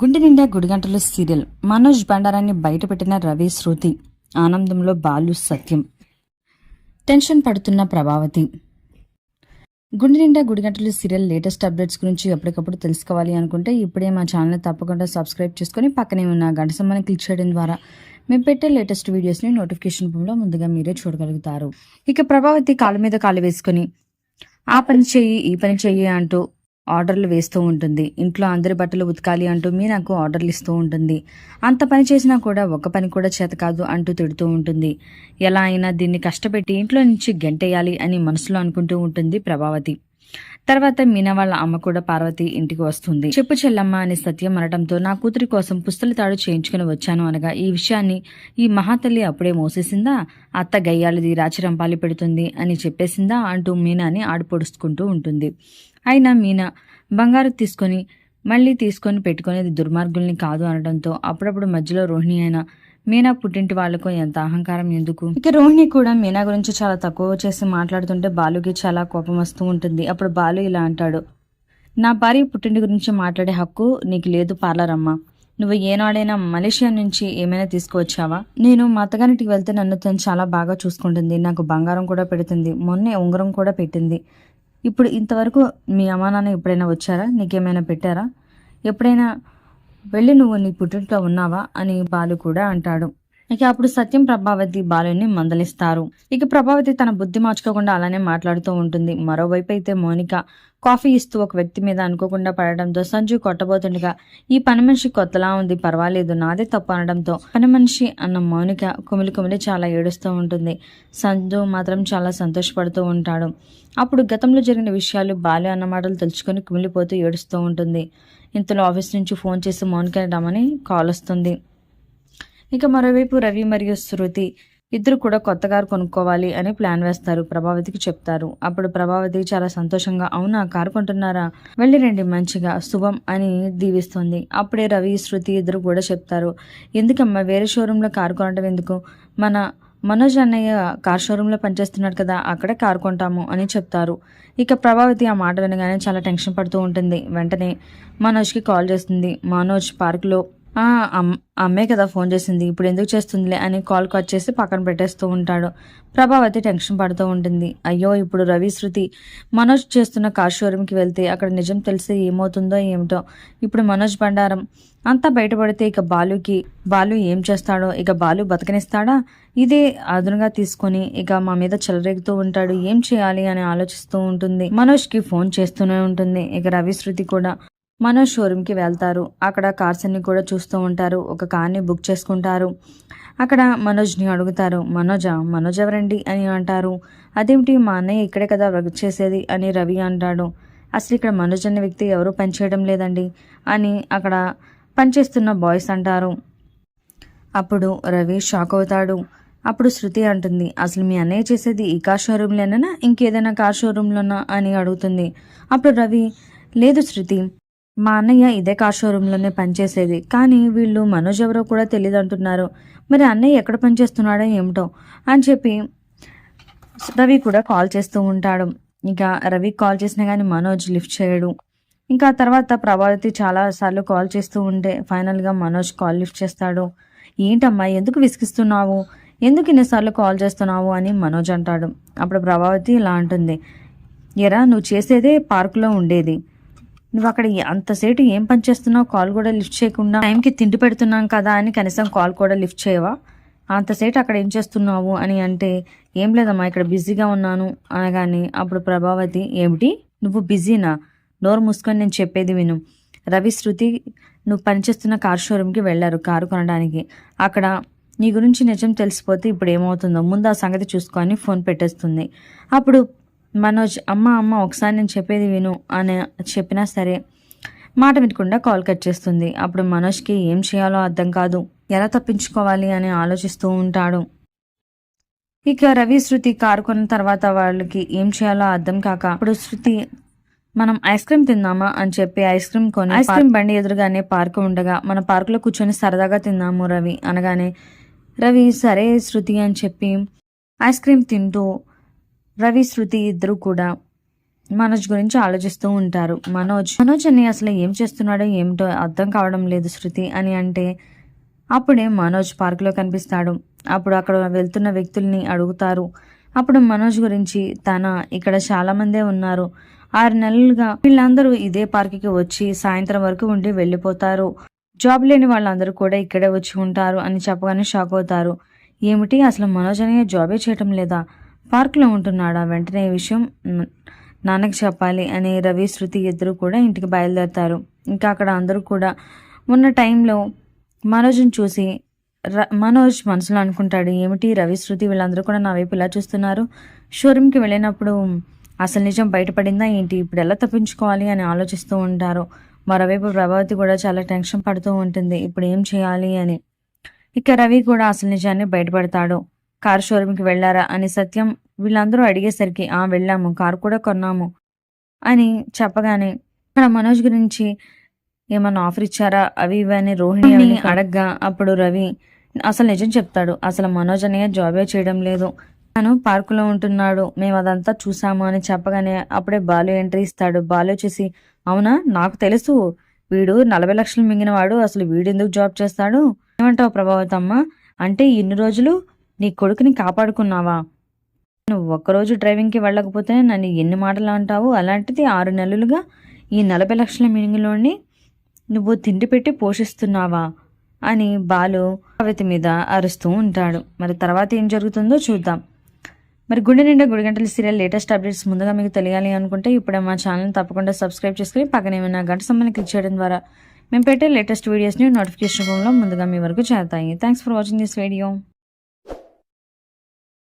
గుండె నిండా గుడిగంటలు సీరియల్. మనోజ్ బండారాన్ని బయటపెట్టిన రవి శృతి. ఆనందంలో బాలు సత్యం. టెన్షన్ పడుతున్న ప్రభావతి. గుండె నిండా గుడిగంటలు సీరియల్ లేటెస్ట్ అప్డేట్స్ గురించి ఎప్పటికప్పుడు తెలుసుకోవాలి అనుకుంటే ఇప్పుడే మా ఛానల్ తప్పకుండా సబ్స్క్రైబ్ చేసుకొని పక్కనే ఉన్న గంట సమ్మని క్లిక్ చేయడం ద్వారా మేము పెట్టే లేటెస్ట్ వీడియోస్ని నోటిఫికేషన్ రూపంలో ముందుగా మీరే చూడగలుగుతారు. ఇక ప్రభావతి కాళ్ళ మీద కాలు వేసుకొని ఆ పని చెయ్యి ఈ పని చెయ్యి అంటూ ఆర్డర్లు వేస్తూ ఉంటుంది. ఇంట్లో అందరి బట్టలు ఉతకాలి అంటూ మీనాకు ఆర్డర్లు ఇస్తూ ఉంటుంది. అంత పని చేసినా కూడా ఒక పని కూడా చేత కాదు అంటూ తిడుతూ ఉంటుంది. ఎలా అయినా దీన్ని కష్టపెట్టి ఇంట్లో నుంచి గెంటేయాలి అని మనసులో అనుకుంటూ ఉంటుంది ప్రభావతి. తర్వాత మీనా వాళ్ళ అమ్మ కూడా పార్వతి ఇంటికి వస్తుంది. చెప్పు చెల్లమ్మ అని సత్యం అనడంతో నా కూతురి కోసం పుస్తల తాడు చేయించుకుని వచ్చాను అనగా ఈ విషయాన్ని ఈ మహాతల్లి అప్పుడే మోసేసిందా? అత్త గయ్యాలిది రాచరంపాలి పెడుతుంది అని చెప్పేసిందా? అంటూ మీనాని ఆడిపొడుచుకుంటూ ఉంటుంది. అయినా మీనా బంగారు తీసుకొని మళ్ళీ తీసుకొని పెట్టుకునేది దుర్మార్గుల్ని కాదు అనడంతో అప్పుడప్పుడు మధ్యలో రోహిణి అయినా మీనా పుట్టింటి వాళ్ళకు ఎంత అహంకారం ఎందుకు? ఇక రోహిణి కూడా మీనా గురించి చాలా తక్కువ చేసి మాట్లాడుతుంటే బాలుకి చాలా కోపం వస్తూ ఉంటుంది. అప్పుడు బాలు ఇలా అంటాడు నా భార్య పుట్టింటి గురించి మాట్లాడే హక్కు నీకు లేదు పార్లరమ్మా. నువ్వు ఏనాడైనా మలేషియా నుంచి ఏమైనా తీసుకువచ్చావా? నేను మా అత్తగారింటికి వెళ్తే నన్ను తను చాలా బాగా చూసుకుంటుంది. నాకు బంగారం కూడా పెడుతుంది. మొన్నే ఉంగరం కూడా పెట్టింది. ఇప్పుడు ఇంతవరకు మీ అమ్మా నాన్న ఎప్పుడైనా వచ్చారా? నీకేమైనా పెట్టారా? ఎప్పుడైనా వెళ్ళి నువ్వు నీ పుట్టింట్లో ఉన్నావా? అని బాలు కూడా అంటాడు. ఇక అప్పుడు సత్యం ప్రభావతి బాలుని మందలిస్తారు. ఇక ప్రభావతి తన బుద్ధి మార్చుకోకుండా అలానే మాట్లాడుతూ ఉంటుంది. మరోవైపు అయితే మోనిక కాఫీ ఇస్తూ ఒక వ్యక్తి మీద అనుకోకుండా పడడంతో సంజు కొట్టబోతుండగా ఈ పని మనిషి కొత్తలా ఉంది పర్వాలేదు నాదే తప్పు అనడంతో పని మనిషి అన్న మౌనిక కుమిలి కుమిలి చాలా ఏడుస్తూ ఉంటుంది. సంజు మాత్రం చాలా సంతోషపడుతూ ఉంటాడు. అప్పుడు గతంలో జరిగిన విషయాలు బాల్య అన్న మాటలు తెలుసుకొని కుమిలిపోతూ ఏడుస్తూ ఉంటుంది. ఇంతలో ఆఫీస్ నుంచి ఫోన్ చేసి మౌనిక రమ్మని కాల్ వస్తుంది. ఇక మరోవైపు రవి మరియు శృతి ఇద్దరు కూడా కొత్త కారు కొనుక్కోవాలి అని ప్లాన్ వేస్తారు. ప్రభావతికి చెప్తారు. అప్పుడు ప్రభావతి చాలా సంతోషంగా అవునా కారు కొంటున్నారా? వెళ్ళి రండి మంచిగా శుభం అని దీవిస్తుంది. అప్పుడే రవి శృతి ఇద్దరు కూడా చెప్తారు. ఎందుకమ్మా వేరే షోరూంలో కారు కొనడం ఎందుకు? మన మనోజ్ అన్నయ్య కార్ షోరూంలో పనిచేస్తున్నాడు కదా అక్కడే కారు కొంటాము అని చెప్తారు. ఇక ప్రభావతి ఆ మాట వినగానే చాలా టెన్షన్ పడుతూ ఉంటుంది. వెంటనే మనోజ్కి కాల్ చేస్తుంది. మనోజ్ పార్క్లో అమ్మే కదా ఫోన్ చేసింది. ఇప్పుడు ఎందుకు చేస్తుందిలే అని కాల్ కట్ చేసి పక్కన పెట్టేస్తూ ఉంటాడు. ప్రభావతి టెన్షన్ పడుతూ ఉంటుంది. అయ్యో ఇప్పుడు రవి శృతి మనోజ్ చేస్తున్న కార్ షోరూమ్కి వెళ్తే అక్కడ నిజం తెలిసి ఏమవుతుందో ఏమిటో. ఇప్పుడు మనోజ్ బండారం. అంతా బయటపడితే ఇక బాలుకి బాలు ఏం చేస్తాడో ఇక బాలు బతకనిస్తాడా? ఇదే అదునుగా తీసుకొని ఇక మా మీద చెలరేగుతూ ఉంటాడు. ఏం చేయాలి అని ఆలోచిస్తూ ఉంటుంది. మనోజ్కి ఫోన్ చేస్తూనే ఉంటుంది. ఇక రవి శృతి కూడా మనోజ్ షోరూమ్కి వెళ్తారు. అక్కడ కార్స్ అన్ని కూడా చూస్తూ ఉంటారు. ఒక కార్ని బుక్ చేసుకుంటారు. అక్కడ మనోజ్ని అడుగుతారు. మనోజా మనోజ్ ఎవరండి అని అంటారు. అదేమిటి? మా అన్నయ్య ఇక్కడే కదా వర్క్ చేసేది అని రవి అంటాడు. అసలు ఇక్కడ మనోజ్ అనే వ్యక్తి ఎవరూ పనిచేయడం లేదండి అని అక్కడ పనిచేస్తున్న బాయ్స్ అంటారు. అప్పుడు రవి షాక్ అవుతాడు. అప్పుడు శృతి అంటుంది అసలు మీ అన్నయ్య చేసేది ఈ కార్ షోరూంలోనా ఇంకేదైనా కార్ షోరూంలోనా? అని అడుగుతుంది. అప్పుడు రవి లేదు శృతి మా అన్నయ్య ఇదే కార్ షోరూంలోనే పనిచేసేది. కానీ వీళ్ళు మనోజ్ ఎవరో కూడా తెలియదు అంటున్నారు. మరి అన్నయ్య ఎక్కడ పనిచేస్తున్నాడో ఏమిటో? అని చెప్పి రవి కూడా కాల్ చేస్తూ ఉంటాడు. ఇంకా రవి కాల్ చేసినా కానీ మనోజ్ లిఫ్ట్ చేయడు. ఇంకా తర్వాత ప్రభావతి చాలా సార్లు కాల్ చేస్తూ ఉంటే ఫైనల్గా మనోజ్ కాల్ లిఫ్ట్ చేస్తాడు. ఏంటమ్మా ఎందుకు విసిగిస్తున్నావు? ఎందుకు ఇన్నిసార్లు కాల్ చేస్తున్నావు? అని మనోజ్ అంటాడు. అప్పుడు ప్రభావతి ఇలా అంటుంది. ఎరా నువ్వు చేసేదే పార్కులో ఉండేది. నువ్వు అక్కడ అంతసేటు ఏం పని చేస్తున్నావు? కాల్ కూడా లిఫ్ట్ చేయకుండా టైంకి తిండి పెడుతున్నాం కదా అని కనీసం కాల్ కూడా లిఫ్ట్ చేయవా? అంతసేటు అక్కడ ఏం చేస్తున్నావు అని అంటే ఏం లేదమ్మా ఇక్కడ బిజీగా ఉన్నాను అనగానే అప్పుడు ప్రభావతి ఏమిటి? నువ్వు బిజీనా? నోరు మూసుకొని నేను చెప్పేది విను. రవి శృతి నువ్వు పనిచేస్తున్న కార్ షోరూమ్కి వెళ్ళారు కారు కొనడానికి. అక్కడ నీ గురించి నిజం తెలిసిపోతే ఇప్పుడు ఏమవుతుందో ముందు ఆ సంగతి చూసుకొని ఫోన్ పెట్టేస్తుంది. అప్పుడు మనోజ్ అమ్మ అమ్మ ఒకసారి నేను చెప్పేది విను అని చెప్పినా సరే మాట వినకుండా కాల్ కట్ చేస్తుంది. అప్పుడు మనోజ్కి ఏం చేయాలో అర్థం కాదు. ఎలా తప్పించుకోవాలి అని ఆలోచిస్తూ ఉంటాడు. ఇక రవి శృతి కారు కొన్న తర్వాత వాళ్ళకి ఏం చేయాలో అర్థం కాక అప్పుడు శృతి మనం ఐస్ క్రీమ్ తిందామా అని చెప్పి ఐస్ క్రీమ్ కొని ఐస్ క్రీమ్ బండి ఎదురుగానే పార్క్ ఉండగా మన పార్కులో కూర్చొని సరదాగా తిందాము రవి అనగానే రవి సరే శృతి అని చెప్పి ఐస్ క్రీమ్ తింటూ రవి శృతి ఇద్దరు కూడా మనోజ్ గురించి ఆలోచిస్తూ ఉంటారు. మనోజ్ మనోజ్ అని అసలు ఏం చేస్తున్నాడో ఏమిటో అర్థం కావడం లేదు శృతి అని అంటే అప్పుడే మనోజ్ పార్కులో కనిపిస్తాడు. అప్పుడు అక్కడ వెళ్తున్న వ్యక్తుల్ని అడుగుతారు. అప్పుడు మనోజ్ గురించి తన ఇక్కడ చాలామందే ఉన్నారు. ఆరు నెలలుగా వీళ్ళందరూ ఇదే పార్కుకి వచ్చి సాయంత్రం వరకు ఉండి వెళ్ళిపోతారు. జాబ్ లేని వాళ్ళందరూ కూడా ఇక్కడే వచ్చి ఉంటారు అని చెప్పగానే షాక్ అవుతారు. ఏమిటి? అసలు మనోజ్ అనే జాబే చేయటం లేదా? పార్కులో ఉంటున్నాడా వెంటనే ఈ విషయం నాన్నకి చెప్పాలి అని రవి శృతి ఇద్దరు కూడా ఇంటికి బయలుదేరతారు. ఇంకా అక్కడ అందరూ కూడా ఉన్న టైంలో మనోజ్ని చూసి ర మనోజ్ మనసులో అనుకుంటాడు ఏమిటి రవి శృతి వీళ్ళందరూ కూడా నా వైపు ఇలా చూస్తున్నారు? షోరూమ్కి వెళ్ళినప్పుడు అసలు నిజం బయటపడిందా ఏంటి? ఇప్పుడు ఎలా తప్పించుకోవాలి? అని ఆలోచిస్తూ ఉంటారు. మరోవైపు ప్రభావతి కూడా చాలా టెన్షన్ పడుతూ ఉంటుంది. ఇప్పుడు ఏం చేయాలి? అని. ఇక రవి కూడా అసలు నిజాన్ని బయటపడతాడు. కార్ షోరూమ్కి వెళ్ళారా అని సత్యం వీళ్ళందరూ అడిగేసరికి ఆ వెళ్ళాము కారు కూడా కొన్నాము అని చెప్పగానే ఇక్కడ మనోజ్ గురించి ఏమన్నా ఆఫర్ ఇచ్చారా? అవి ఇవి అని రోహిణి అడగ్గా అప్పుడు రవి అసలు నిజం చెప్తాడు అసలు మనోజ్ అనే జాబే చేయడం లేదు. తను పార్కులో ఉంటున్నాడు మేము అదంతా చూసాము అని చెప్పగానే అప్పుడే బాలు ఎంట్రీ ఇస్తాడు. బాలు వచ్చేసి అవునా? నాకు తెలుసు. వీడు నలభై లక్షలు మింగిన వాడు అసలు వీడు ఎందుకు జాబ్ చేస్తాడు? ఏమంటావు ప్రభావతమ్మ? అంటే ఇన్ని రోజులు నీ కొడుకుని కాపాడుకున్నావా? నువ్వు ఒక్కరోజు డ్రైవింగ్కి వెళ్ళకపోతే నన్ను ఎన్ని మాటలు అంటావు? అలాంటిది ఆరు నెలలుగా ఈ నలభై లక్షల మినిగిలోని నువ్వు తిండి పెట్టి పోషిస్తున్నావా? అని బాలు కవిత మీద అరుస్తూ ఉంటాడు. మరి తర్వాత ఏం జరుగుతుందో చూద్దాం. మరి గుండె నిండా గుడి గంటల సీరియల్ లేటెస్ట్ అప్డేట్స్ ముందుగా మీకు తెలియాలి అనుకుంటే ఇప్పుడే మా ఛానల్ తప్పకుండా సబ్స్క్రైబ్ చేసుకుని పక్కన ఏమైనా గంట సంబంధం క్లిక్ చేయడం ద్వారా మేము పెట్టే లేటెస్ట్ వీడియోస్ని నోటిఫికేషన్ రూపంలో ముందుగా మీ వరకు చేరుతాయి. Thanks for watching this video.